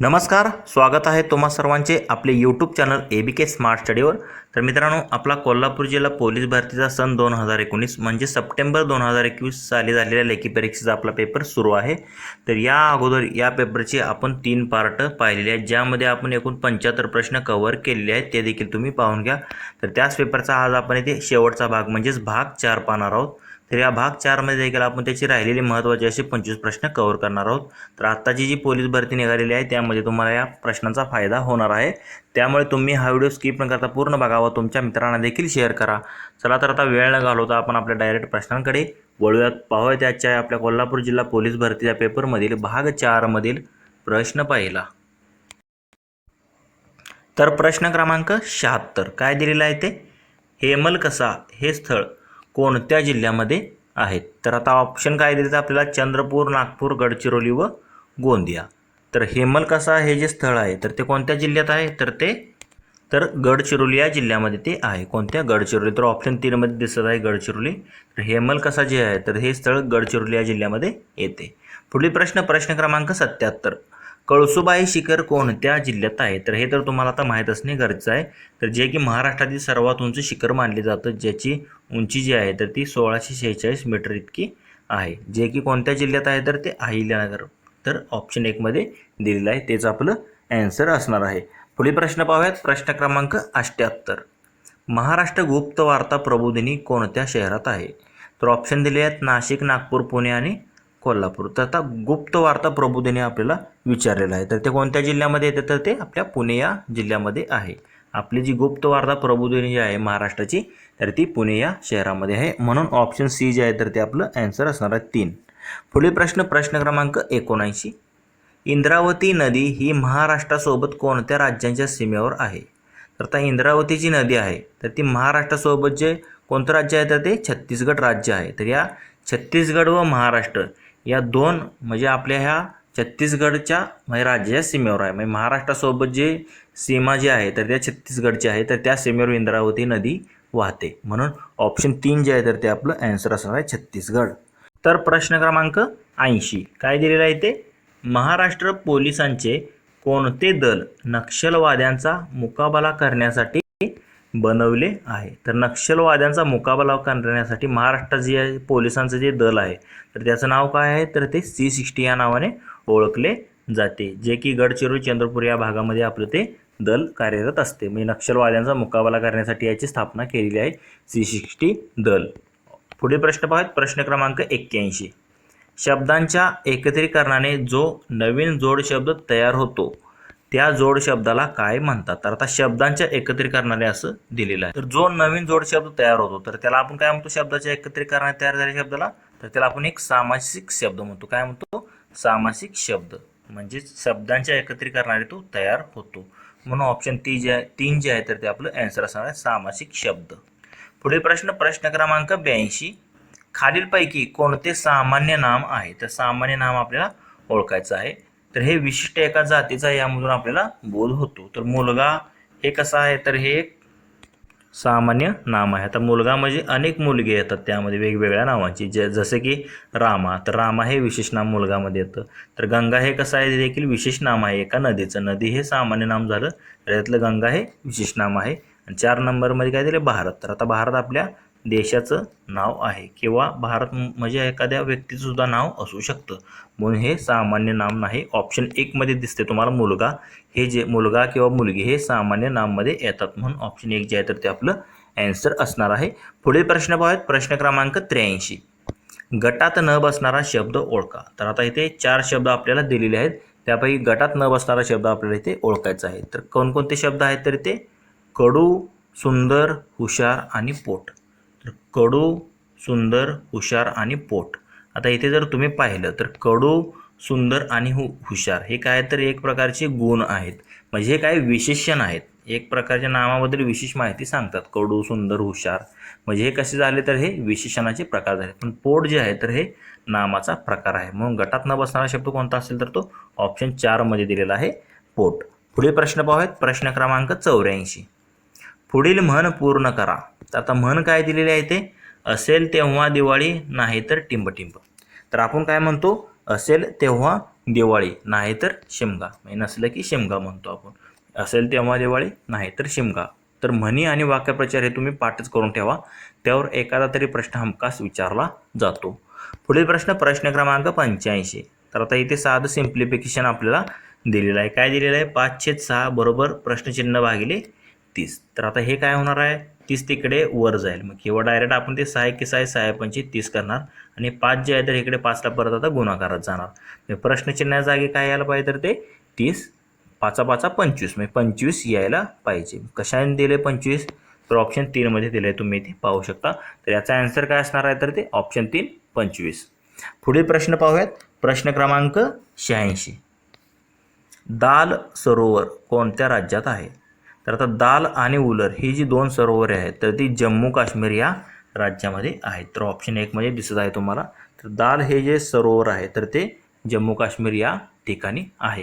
नमस्कार स्वागत आहे तुम्हा सर्वांचे आपले YouTube channel A B K smart स्टडीवर तर मित्रांनो आपला कोल्हापूर जिल्हा पोलीस भरतीचा सन दोन हजार एकोणीस म्हणजे सप्टेंबर दोन हजार एकवीस साली झालेल्या लेखी परीक्षेचा आपला पेपर सुरू आहे. तर या अगोदर या पेपरचे आपण तीन पार्ट पाहिलेले आहेत ज्यामध्ये आपण एकूण पंच्याहत्तर प्रश्न कव्हर केलेले आहेत ते देखील तुम्ही पाहून घ्या. तर त्याच पेपरचा आज आपण इथे शेवटचा भाग म्हणजेच भाग चार पाहणार आहोत. तर या भाग चारमध्ये देखील आपण त्याची राहिलेले महत्त्वाचे असे पंचवीस प्रश्न कव्हर करणार आहोत. तर आत्ताची जी पोलीस भरती निघालेली आहे त्यामध्ये तुम्हाला या प्रश्नांचा फायदा होणार आहे. त्यामुळे तुम्ही हा व्हिडिओ स्किप न करता पूर्ण बघावा तुमच्या मित्रांना देखील शेअर करा. चला तर आता वेळ न घालवता आपण आपल्या डायरेक्ट प्रश्नांकडे वळूयात. पाहूयात त्याच्या आपल्या कोल्हापूर जिल्हा पोलीस भरतीच्या पेपरमधील भाग चारमधील प्रश्न पाहिला. तर प्रश्न क्रमांक शहात्तर. काय दिलेलं आहे ते? हेमलकसा हे स्थळ. कोणत्या जिल्ह्यामध्ये आहेत? तर आता ऑप्शन काय दिले तर आपल्याला? चंद्रपूर नागपूर गडचिरोली व गोंदिया. तर हेमलकसा हे जे स्थळ आहे तर ते कोणत्या जिल्ह्यात आहे? तर ते तर गडचिरोली या जिल्ह्यामध्ये ते आहे. कोणत्या? गडचिरोली. तर ऑप्शन तीनमध्ये दिसत आहे गडचिरोली. तर हेमलकसा जे आहे तर हे स्थळ गडचिरोली या जिल्ह्यामध्ये येते. पुढील प्रश्न प्रश्न क्रमांक सत्याहत्तर कळसुबाई शिखर कोणत्या जिल्ह्यात आहे? तर हे तर तुम्हाला आता माहीत असणे गरजेचं आहे. तर जे की महाराष्ट्रातील सर्वात उंच शिखर मानले जातं ज्याची उंची जी आहे तर ती सोळाशे शेहेचाळीस मीटर इतकी आहे. जे की कोणत्या जिल्ह्यात आहे तर ते अहिल्यानगर. तर ऑप्शन एकमध्ये दिलेलं आहे. तेच आपलं ॲन्सर असणार आहे. पुढील प्रश्न पाहूयात. प्रश्न क्रमांक अष्ट्याहत्तर महाराष्ट्र गुप्त वार्ता प्रबोधिनी कोणत्या शहरात आहे? तर ऑप्शन दिले आहेत नाशिक नागपूर पुणे आणि कोल्हापूर. तर आता गुप्त वार्ता प्रबोधिनी आपल्याला विचारलेलं आहे. तर ते कोणत्या जिल्ह्यामध्ये येतं तर ते आपल्या पुणे या जिल्ह्यामध्ये आहे. आपली जी गुप्त वार्ता प्रबोधिनी जी आहे महाराष्ट्राची तर ती पुणे या शहरामध्ये आहे. म्हणून ऑप्शन सी जे आहे तर ते आपलं ॲन्सर असणार आहे तीन. पुढील प्रश्न प्रश्न क्रमांक एकोणऐंशी. इंद्रावती नदी ही महाराष्ट्रासोबत कोणत्या राज्यांच्या सीमेवर आहे? तर आता इंद्रावती जी नदी आहे तर ती महाराष्ट्रासोबत जे कोणतं राज्य आहे? तर ते छत्तीसगड राज्य आहे. तर या छत्तीसगड व महाराष्ट्र या दोन म्हणजे आपल्या ह्या छत्तीसगडच्या म्हणजे राज्याच्या सीमेवर आहे. म्हणजे महाराष्ट्रासोबत जे सीमा जी आहे तर त्या छत्तीसगडची आहे तर त्या सीमेवर इंद्रावती नदी वाहते. म्हणून ऑप्शन तीन जे आहे तर ते आपलं ॲन्सर असणार आहे छत्तीसगड. तर प्रश्न क्रमांक ऐंशी. काय दिलेलं आहे ते महाराष्ट्र पोलिसांचे कोणते दल नक्षलवाद्यांचा मुकाबला करण्यासाठी बनवले आहे. तर नक्षलवाद्यांचा मुकाबला करण्यासाठी महाराष्ट्र जे आहे पोलिसांचं जे दल आहे तर त्याचं नाव काय आहे? तर ते सी सिक्स्टी या नावाने ओळखले जाते. जे की गडचिरोली चंद्रपूर या भागामध्ये आपलं ते दल कार्यरत असते. म्हणजे नक्षलवाद्यांचा मुकाबला करण्यासाठी याची स्थापना केलेली आहे सी सिक्स्टी दल. पुढील प्रश्न पाहत प्रश्न क्रमांक एक्क्याऐंशी. शब्दांच्या एकत्रीकरणाने जो नवीन जोड शब्द तयार होतो त्या जोड शब्दाला काय म्हणतात? तर आता शब्दांच्या एकत्रीकरणाने असं दिलेलं आहे. तर जो नवीन जोड शब्द तयार होतो तर त्याला आपण काय म्हणतो? शब्दाच्या एकत्रीकरणाने तयार झालेल्या शब्दाला? तर त्याला आपण एक सामासिक शब्द म्हणतो. काय म्हणतो? सामासिक शब्द. म्हणजे शब्दांच्या एकत्रीकरणाने तो तयार होतो. म्हणून ऑप्शन ती जे आहे तीन जे आहे तर ते आपलं ॲन्सर असणार आहे सामासिक शब्द. पुढील प्रश्न प्रश्न क्रमांक ब्याऐंशी. खालीलपैकी कोणते सामान्य नाम आहे? तर सामान्य नाम आपल्याला ओळखायचं आहे. तर हे विशिष्ट एका जातीचा यामधून आपल्याला बोध होतो. तर मुलगा हे कसं आहे? तर हे एक सामान्य नाम आहे. आता मुलगा म्हणजे अनेक मुलगे येतात त्यामध्ये वेगवेगळ्या नावांची. जे जसे की रामा. तर रामा हे विशेष नाम मुलगामध्ये येतं. तर गंगा हे कसं आहे? देखील विशेष नाम आहे एका नदीचं. नदी हे सामान्य नाम झालं. तर यातलं गंगा हे विशेष नाम आहे. आणि चार नंबरमध्ये काय दिले? भारत. तर आता भारत आपल्या देशाचं नाव आहे किंवा भारत म्हणजे एखाद्या व्यक्तीचं सुद्धा नाव असू शकतं. म्हणून हे सामान्य नाम नाही. ऑप्शन एकमध्ये दिसते तुम्हाला मुलगा. हे जे मुलगा किंवा मुलगी हे सामान्य नाममध्ये येतात. म्हणून ऑप्शन एक जे आहे तर ते आपलं ॲन्सर असणार आहे. पुढील प्रश्न पाहूयात. प्रश्न क्रमांक त्र्याऐंशी. गटात न बसणारा शब्द ओळखा. तर आता इथे चार शब्द आपल्याला दिलेले आहेत. त्यापैकी गटात न बसणारा शब्द आपल्याला इथे ओळखायचा आहे. तर कोणकोणते शब्द आहेत तर ते कडू सुंदर हुशार आणि पोट. कडू सुंदर हुशार आणि पोट. आता इथे जर तुम्ही पाहिलं तर कडू सुंदर आणि हु हुशार हे काय तर एक प्रकारचे गुण आहेत. म्हणजे हे काय विशेषण आहेत. एक प्रकारच्या नामाबद्दल विशेष माहिती सांगतात. कडू सुंदर हुशार. म्हणजे हे कसे झाले तर हे विशेषणाचे प्रकार झाले. पण पोट जे आहे तर हे नामाचा प्रकार आहे. म्हणून गटात न बसणारा शब्द कोणता असेल तर तो ऑप्शन चारमध्ये दिलेला आहे पोट. पुढील प्रश्न पाहूयात. प्रश्न क्रमांक चौऱ्याऐंशी. पुढील म्हण पूर्ण करा. तर आता म्हण काय दिलेली आहे ते? असेल तेव्हा दिवाळी नाही तर टिंबटिंब. तर आपण काय म्हणतो? असेल तेव्हा दिवाळी नाही तर शिमगा. म्हणजे नसलं की शिमगा म्हणतो आपण. असेल तेव्हा दिवाळी नाही तर शिमगा. तर म्हणी आणि वाक्यप्रचार हे तुम्ही पाठच करून ठेवा. त्यावर एखादा तरी प्रश्न हमखास विचारला जातो. पुढील प्रश्न प्रश्न क्रमांक पंच्याऐंशी. तर आता इथे साधं सिम्प्लिफिकेशन आपल्याला दिलेलं आहे. काय दिलेलं आहे? पाच छेद सहा बरोबर प्रश्नचिन्ह भागिले तीस. तर आता हे काय होणार आहे? तीस तिकडे वर जाईल. मग किंवा डायरेक्ट आपण ते सहा की सहा सहा पंचे तीस करणार. आणि पाच जे आहे तर इकडे पाचला परत आता गुणाकारात जाणार. प्रश्नचिन्हा जागी काय यायला पाहिजे तर ते तीस पाचा पाचा पंचवीस. म्हणजे पंचवीस यायला पाहिजे. कशाने दिले पंचवीस? तर ऑप्शन तीनमध्ये दिले तुम्ही इथे पाहू शकता. तर याचा आन्सर काय असणार आहे तर ते ऑप्शन तीन पंचवीस. पुढील प्रश्न पाहूयात. प्रश्न क्रमांक शहाऐंशी. दाल सरोवर कोणत्या राज्यात आहे? तर आता दाल आणि उलर ही जी दोन सरोवरे आहेत तर ती जम्मू काश्मीर या राज्यामध्ये आहेत. तर ऑप्शन एकमध्ये म्हणजे दिसत आहे तुम्हाला. तर दाल हे जे सरोवर आहे तर ते जम्मू काश्मीर या ठिकाणी आहे.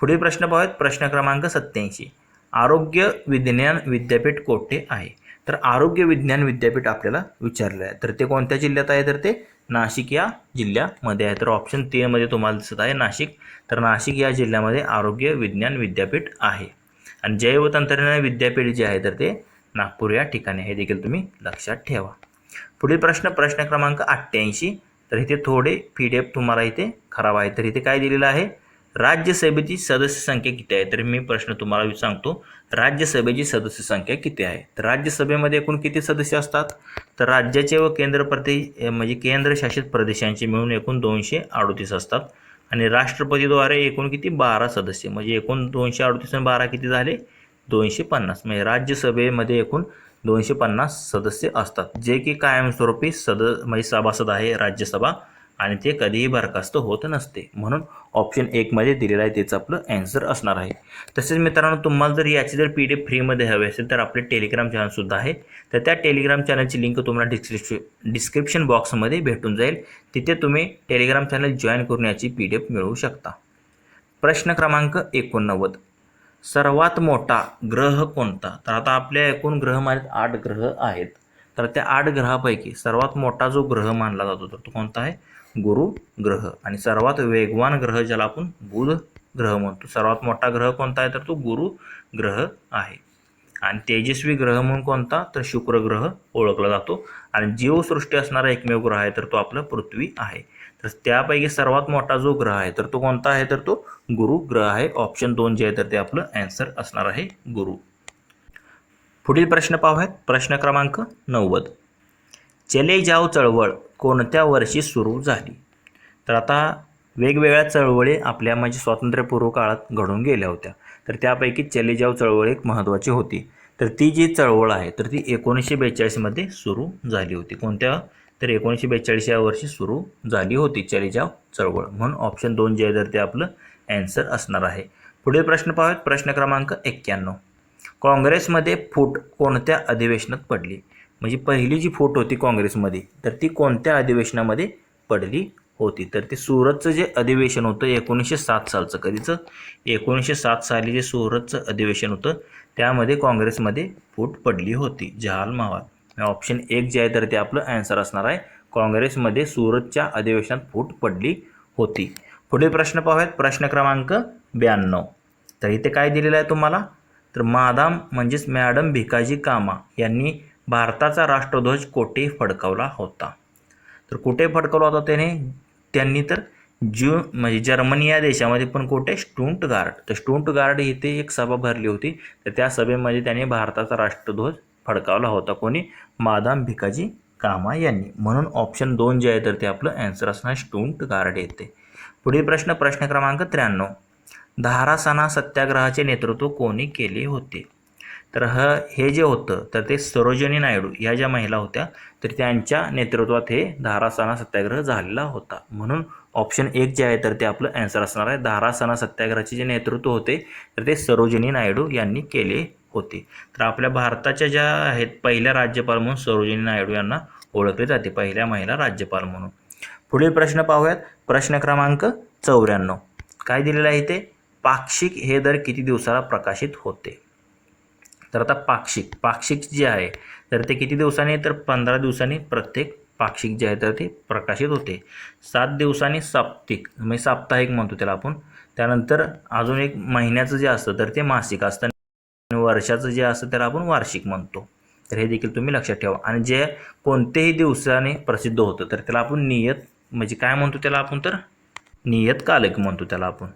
पुढे प्रश्न पाहूयात. प्रश्न क्रमांक सत्याऐंशी आरोग्य विज्ञान विद्यापीठ कोठे आहे? तर आरोग्य विज्ञान विद्यापीठ आपल्याला विचारलं आहे. तर ते कोणत्या जिल्ह्यात आहे? तर ते नाशिक या जिल्ह्यामध्ये आहे. तर ऑप्शन तीनमध्ये तुम्हाला दिसत आहे नाशिक. तर नाशिक या जिल्ह्यामध्ये आरोग्य विज्ञान विद्यापीठ आहे. आणि जैवतंत्रज्ञान विद्यापीठ जे आहे तर ते नागपूर या ठिकाणी हे देखील तुम्ही लक्षात ठेवा. पुढील प्रश्न प्रश्न क्रमांक अठ्ठ्याऐंशी. तर इथे थोडे पी डी एफ तुम्हाला इथे खराब आहे तर इथे काय दिलेलं आहे? राज्यसभेची सदस्य संख्या किती आहे? तर मी प्रश्न तुम्हाला सांगतो. राज्यसभेची सदस्य संख्या किती आहे? तर राज्यसभेमध्ये एकूण किती सदस्य असतात? तर राज्याचे व केंद्र प्रदेश म्हणजे केंद्रशासित प्रदेशांचे मिळून एकूण दोनशे अडोतीस असतात. आणि राष्ट्रपतीद्वारे एकूण किती? बारा सदस्य. म्हणजे एकूण दोनशे अडतीस आणि बारा किती झाले? दोनशे पन्नास. म्हणजे राज्यसभेमध्ये एकूण दोनशे पन्नास सदस्य असतात. जे की कायमस्वरूपी सद म्हणजे सभासद आहे राज्यसभा. आणि ते कधीही बरखास्त होत नसते. म्हणून ऑप्शन एकमध्ये दिलेलं आहे त्याचं आपलं ॲन्सर असणार आहे. तसेच मित्रांनो तुम्हाला जर याची जर पी डी एफ फ्रीमध्ये हवी असेल तर आपले टेलिग्राम चॅनलसुद्धा आहे तर त्या टेलिग्राम चॅनलची लिंक तुम्हाला डिस्क्रिप्शन डिस्क्रिप्शन बॉक्समध्ये भेटून जाईल. तिथे तुम्ही टेलिग्राम चॅनल जॉईन करून याची पी डी एफ मिळवू शकता. प्रश्न क्रमांक एकोणनव्वद. सर्वात मोठा ग्रह कोणता? तर आता आपल्या एकूण ग्रहमालेत आठ ग्रह आहेत. तर त्या आठ ग्रहापैकी सर्वात मोठा जो ग्रह मानला जातो तर तो कोणता आहे? गुरु ग्रह. आणि सर्वात वेगवान ग्रह ज्याला आपण बुध ग्रह म्हणतो. सर्वात मोठा ग्रह कोणता आहे? तर तो गुरु ग्रह आहे. आणि तेजस्वी ग्रह म्हणून कोणता? तर शुक्र ग्रह ओळखला जातो. आणि जीवसृष्टी असणारा एकमेव ग्रह आहे तर तो आपला पृथ्वी आहे. तर त्यापैकी सर्वात मोठा जो ग्रह आहे तर तो कोणता आहे? तर तो गुरु ग्रह आहे. ऑप्शन दोन जे आहे तर ते आपलं ॲन्सर असणार आहे गुरु. पुढील प्रश्न पाहूयात. प्रश्न क्रमांक नव्वद. चले जाव चळवळ. कोणत्या वर्षी सुरू झाली? तर आता वेगवेगळ्या चळवळी आपल्या म्हणजे स्वातंत्र्यपूर्व काळात घडून गेल्या होत्या. तर त्यापैकी चले जाव चळवळ एक महत्त्वाची होती. तर ती जी चळवळ आहे तर ती एकोणीसशे बेचाळीसमध्ये सुरू झाली होती. कोणत्या? तर एकोणीसशे बेचाळीस या वर्षी सुरू झाली होती चले जाव चळवळ. म्हणून ऑप्शन दोन जे आहे तर ते आपलं ॲन्सर असणार आहे. पुढील प्रश्न पाहूयात. प्रश्न क्रमांक एक्क्याण्णव. काँग्रेसमध्ये फूट कोणत्या अधिवेशनात पडली? म्हणजे पहिली जी फूट होती काँग्रेसमध्ये तर ती कोणत्या अधिवेशनामध्ये पडली होती? तर ते सुरतचं जे अधिवेशन होतं एकोणीसशे सात सालचं कधीचं? एकोणीसशे सात साली जे सुरतचं अधिवेशन होतं त्यामध्ये काँग्रेसमध्ये फूट पडली होती. जहाल महाल ऑप्शन एक जे आहे तर ते आपलं ॲन्सर असणार आहे. काँग्रेसमध्ये सुरतच्या अधिवेशनात फूट पडली होती. पुढील प्रश्न पाहूयात. प्रश्न क्रमांक ब्याण्णव. तर इथे काय दिलेलं आहे तुम्हाला? तर मादाम म्हणजेच मॅडम भिकाजी कामा यांनी भारताचा राष्ट्रध्वज कोठे फडकावला होता. तर कुठे फडकवला होता त्याने? त्यांनी तर ज्यू म्हणजे जर्मनी या देशामध्ये पण कुठे? स्टुंट गार्ड तर स्टुंट गार्ड इथे एक सभा भरली होती. तर त्या सभेमध्ये त्यांनी भारताचा राष्ट्रध्वज फडकावला होता. कोणी? मादाम भिकाजी कामा यांनी. म्हणून ऑप्शन दोन जे आहे तर ते आपलं ॲन्सर असणार स्टुंट गार्ड येते पुढील प्रश्न प्रश्न क्रमांक त्र्याण्णव. धारासना सत्याग्रहाचे नेतृत्व कोणी केले होते? तर ह हे जे होतं तर ते सरोजिनी नायडू ह्या ज्या महिला होत्या तर त्यांच्या नेतृत्वात हे धारासाना सत्याग्रह झालेला होता. म्हणून ऑप्शन एक जे आहे तर ते आपलं ॲन्सर असणार आहे. धारासाना सत्याग्रहाचे जे नेतृत्व होते तर ते सरोजिनी नायडू यांनी केले होते. तर आपल्या भारताच्या ज्या आहेत पहिल्या राज्यपाल म्हणून सरोजिनी नायडू यांना ओळखले जाते पहिल्या महिला राज्यपाल म्हणून. पुढील प्रश्न पाहूयात. प्रश्न क्रमांक चौऱ्याण्णव. काय दिलेलं आहे इथे? पाक्षिक हे दर किती दिवसाला प्रकाशित होते? तर आता पाक्षिक. पाक्षिक जे आहे तर ते किती दिवसांनी तर पंधरा दिवसांनी प्रत्येक पाक्षिक जे आहे तर ते प्रकाशित होते. सात दिवसांनी साप्तिक म्हणजे साप्ताहिक म्हणतो त्याला आपण. त्यानंतर अजून एक महिन्याचं जे असतं तर ते मासिक असतं. आणि वर्षाचं जे असतं त्याला आपण वार्षिक म्हणतो. तर हे देखील तुम्ही लक्षात ठेवा. आणि जे कोणतेही दिवसाने प्रसिद्ध होतं तर त्याला आपण नियत म्हणजे काय म्हणतो त्याला आपण तर? नियतकालिक म्हणतो त्याला आपण.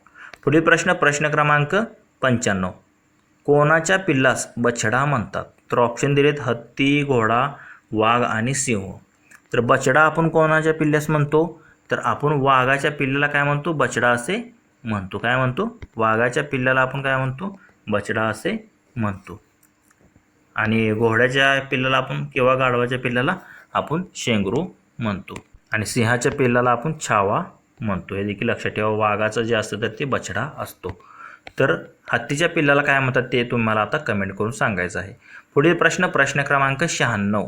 पुढील प्रश्न प्रश्न क्रमांक पंच्याण्णव. कोणाच्या पिल्लास बछडा म्हणतात? तर ऑप्शन दिलेत हत्ती घोडा वाघ आणि सिंह. तर बछडा आपण कोणाच्या पिल्ल्यास म्हणतो? तर आपण वाघाच्या पिल्ल्याला काय म्हणतो? बछडा असे म्हणतो. काय म्हणतो? वाघाच्या पिल्ल्याला आपण काय म्हणतो? बछडा असे म्हणतो. आणि घोड्याच्या पिल्लाला आपण किंवा गाढवाच्या पिल्लाला आपण शेंगरू म्हणतो. आणि सिंहाच्या पिल्लाला आपण छावा म्हणतो. हे देखील लक्षात ठेवा. वाघाचं जे असतं तर ते बछडा असतो. तर हत्तीच्या पिल्लाला काय म्हणतात ते तुम्हाला आता कमेंट करून सांगायचं आहे. पुढील प्रश्न प्रश्न क्रमांक शहाण्णव.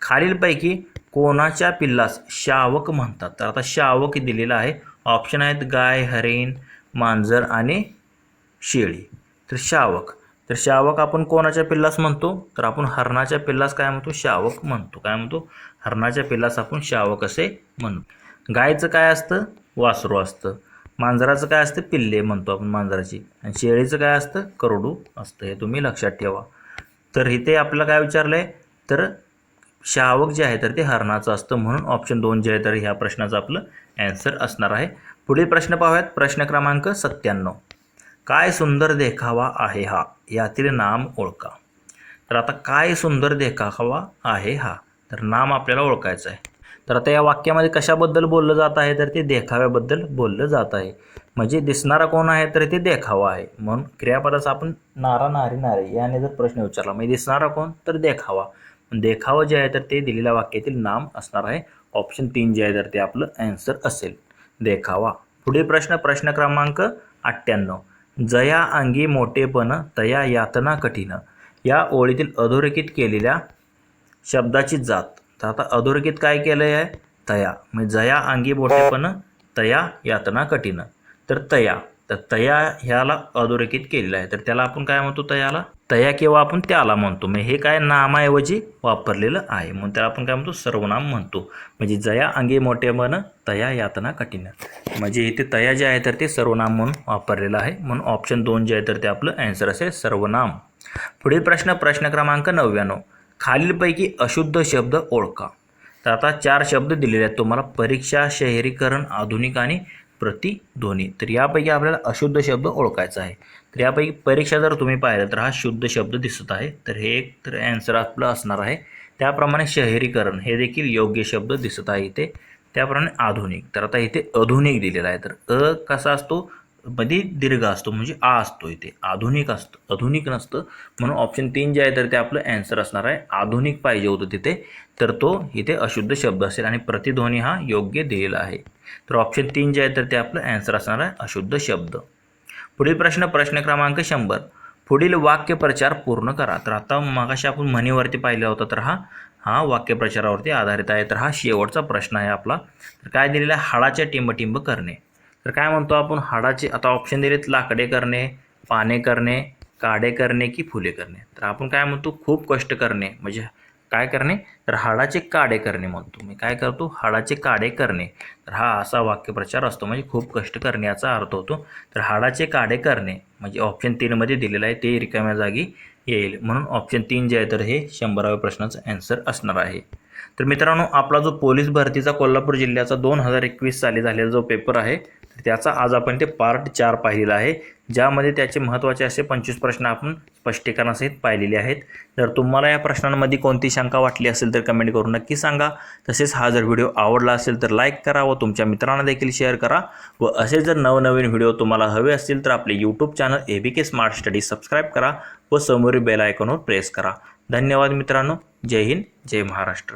खालीलपैकी कोणाच्या पिल्लास शावक म्हणतात? तर आता शावक दिलेलं आहे. ऑप्शन आहेत गाय हरिण मांजर आणि शेळी. तर शावक. तर शावक आपण कोणाच्या पिल्लास म्हणतो? तर आपण हरणाच्या पिल्लास काय म्हणतो? शावक म्हणतो. काय म्हणतो? हरणाच्या पिल्लास आपण शावक असे म्हणतो. गायचं काय असतं? वासरू असतं. मांजराचं काय असतं? पिल्ले म्हणतो आपण मांजराची. आणि शेळीचं काय असतं? करडू असतं. हे तुम्ही लक्षात ठेवा. तर इथे आपलं काय विचारलं आहे तर शावक जे आहे तर ते हरणाचं असतं म्हणून ऑप्शन दोन जे आहे तर ह्या प्रश्नाचं आपलं ॲन्सर असणार आहे. पुढील प्रश्न पाहूयात. प्रश्न क्रमांक सत्त्याण्णव. काय सुंदर देखावा आहे हा? यातील नाम ओळखा. तर आता काय सुंदर देखावा आहे हा? तर नाम आपल्याला ओळखायचं आहे. तर आता या वाक्यामध्ये कशाबद्दल बोललं जात आहे? तर ते देखाव्याबद्दल बोललं जात आहे. म्हणजे दिसणारा कोण आहे तर ते देखावा आहे. म्हणून क्रियापदाचा आपण नारा नारी नारे याने जर प्रश्न विचारला म्हणजे दिसणारा कोण तर देखावा. देखावा जे आहे तर ते दिलेल्या वाक्यातील नाम असणार आहे. ऑप्शन तीन जे आहे तर ते आपलं ॲन्सर असेल. देखावा. पुढील प्रश्न प्रश्न क्रमांक अठ्ठ्याण्णव. जया अंगी मोठेपण तया यातना कठीण. या ओळीतील अधोरेखित केलेल्या शब्दाची जात. तर आता अधोरेखित काय केलं आहे तया. म्हणजे जया अंगी मोठेपण तया यातना कठीण. तर तया. तर तया ह्याला अधोरेखित केलेलं आहे. तर त्याला आपण काय म्हणतो तयाला? तया किंवा आपण त्याला म्हणतो. म्हणजे हे काय नामाऐवजी वापरलेलं आहे. म्हणून त्याला आपण काय म्हणतो? सर्वनाम म्हणतो. म्हणजे जया अंगी मोठे मन तया यातना कठीण. म्हणजे इथे तया जे आहे तर ते सर्वनाम म्हणून वापरलेलं आहे. म्हणून ऑप्शन दोन जे आहे तर ते आपलं ॲन्सर असेल सर्वनाम. पुढील प्रश्न प्रश्न क्रमांक नव्याण्णव. खालीलपैकी अशुद्ध शब्द ओळखा. तर आता चार शब्द दिलेले आहेत. तुम्हाला परीक्षा शहरीकरण आधुनिक आणि प्रतिध्वनी. तर यापैकी आपल्याला अशुद्ध शब्द ओळखायचा आहे. तर यापैकी परीक्षा जर तुम्ही पाहिलं तर हा शुद्ध शब्द दिसत आहे. तर हे एक तर ॲन्सर आपलं असणार आहे. त्याप्रमाणे शहरीकरण हे देखील योग्य शब्द दिसत आहे इथे. त्याप्रमाणे आधुनिक. तर आता इथे आधुनिक दिलेला आहे. तर अ कसा असतो? मध्ये दीर्घ असतो म्हणजे आ असतो इथे आधुनिक असतं. आधुनिक नसतं. म्हणून ऑप्शन तीन जे आहे तर ते आपलं ॲन्सर असणार आहे. आधुनिक पाहिजे होतं तिथे तर तो इथे अशुद्ध शब्द असेल आणि प्रतिध्वनी हा योग्य दिलेला आहे. तर ऑप्शन तीन जे आहे तर ते आपलं ॲन्सर असणार आहे अशुद्ध शब्द. पुढील प्रश्न प्रश्न क्रमांक शंभर. पुढील वाक्यप्रचार पूर्ण करा. तर आता मागाशी आपण म्हणीवरती पाहिला होता तर हा हा वाक्यप्रचारावरती आधारित आहे. तर हा शेवटचा प्रश्न आहे आपला. तर काय दिलेला आहे? हाडाच्या टिंबटिंब करणे. तर काय म्हणतो आपण? हाडाचे आता ऑप्शन दिलेत लाकडे करणे पाने करणे काडे करणे की फुले करणे. तर आपण काय म्हणतो? खूप कष्ट करणे. म्हणजे काय करणे? तर हाडाचे काडे करणे म्हणतो. मी काय करतो? हाडाचे काडे करणे. तर हा असा वाक्यप्रचार असतो. म्हणजे खूप कष्ट करणे याचा अर्थ होतो. तर हाडाचे काडे करणे. म्हणजे ऑप्शन तीनमध्ये दिलेलं आहे. ते रिकाम्या जागी येईल. म्हणून ऑप्शन तीन जे आहे तर हे शंभराव्या प्रश्नाचं ॲन्सर असणार आहे. तर मित्रांनो आपला जो पोलीस भरतीचा कोल्हापूर जिल्ह्याचा दोन हजार एकवीस साली झालेला जो पेपर आहे त्याचा आज आपण ते पार्ट चार पाहिलेला आहे ज्यामध्ये त्याचे महत्त्वाचे असे पंचवीस प्रश्न आपण स्पष्टीकरणासहित पाहिलेले आहेत. जर तुम्हाला या प्रश्नांमध्ये कोणती शंका वाटली असेल तर कमेंट करून नक्की सांगा. तसेच हा जर व्हिडिओ आवडला असेल तर लाईक करा व तुमच्या मित्रांना देखील शेअर करा. व असे जर नवनवीन व्हिडिओ तुम्हाला हवे असतील तर आपले YouTube channel A B K smart study subscribe करा व समोरील बेल आयकॉनवर प्रेस करा. धन्यवाद मित्रांनो. जय हिंद जय महाराष्ट्र.